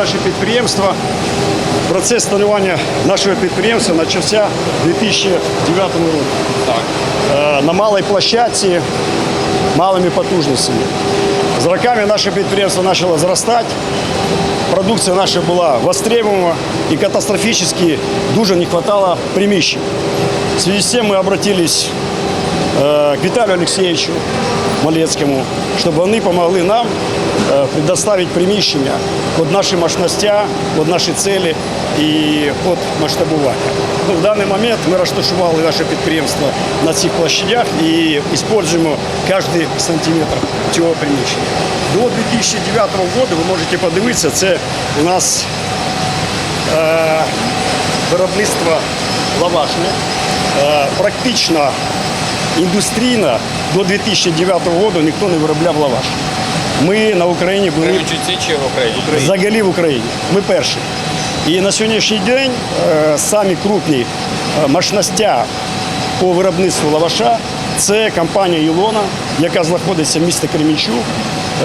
наше підприємство. Процес становлення нашого підприємства почався у 2009 році. Так. Е, на малій площадці, малими потужностями. З роками наше підприємство почало зростати, продукція наша була востребована і катастрофічно дуже не вистачало приміщень. В связи з цим ми обратились е, к Віталію Олексійовичу Малецькому, щоб вони допомогли нам е, предоставити приміщення під наші мощностя, під наші цілі і під масштабування. Ну, в даний момент ми розташували наше підприємство на цих площадях і використовуємо кожен сантиметр цього приміщення. До 2009 року ви можете подивитися, це у нас е, виробництво лавашне. Е, практично індустрійно до 2009 року ніхто не виробляв лаваш. Ми на Україні були чи в Україні? взагалі в Україні. Ми перші. І на сьогоднішній день е, самі крупні е, мощностя по виробництву лаваша це компанія Ілона, яка знаходиться в місті Кременчук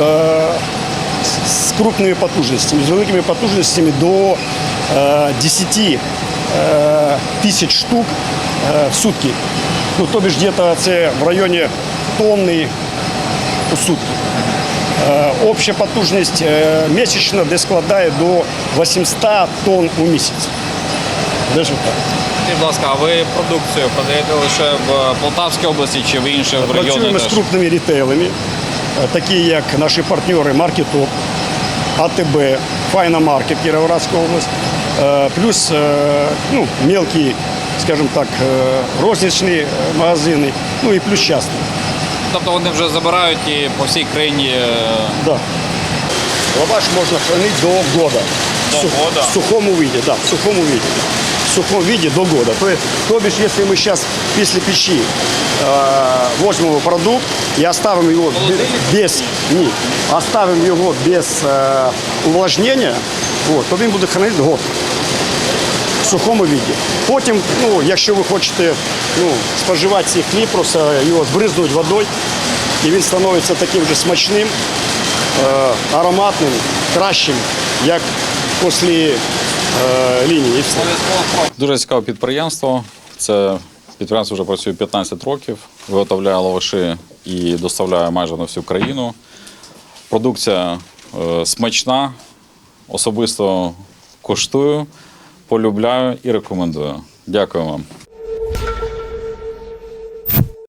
е, з- з крупними потужностями, з великими потужностями до е, 10 е, тисяч штук е, в сутки. Ну, тобі ж десь це в районі тонни у сутки. Е, Обща потужність е, місячна де складає до 800 тонн у місяць. Даже так. Будь ласка, а ви продукцію продаєте лише в Полтавській області чи в інших регіонах? Працюємо з теж? крупними рітейлами, е, такі як наші партнери Маркетоп, АТБ, Файна Маркет, Кіровоградська область, плюс е, ну, мелкі, скажімо так, е, розничні е, магазини, ну і плюс частні. Тобто вони вже забирають і по всій країні. е, Да. Лаваш можна хранити до года. До сух- года? В сухому виде, да, в сухому виде. В сухому виде до года. То, то бишь, если мы сейчас після печи э, возьмемо продукт і оставимо його без, ні, оставимо його без е, увлажнення, от, то він буде хранити год. Сухому віді. Потім, ну, якщо ви хочете ну, споживати цей хліб, просто його збризнуть водою, і він становиться таким же смачним, е, ароматним, кращим, як після е, лінії. Дуже цікаве підприємство. Це підприємство вже працює 15 років, виготовляє лаваші і доставляє майже на всю країну. Продукція е, смачна, особисто коштую, полюбляю і рекомендую. Дякую вам.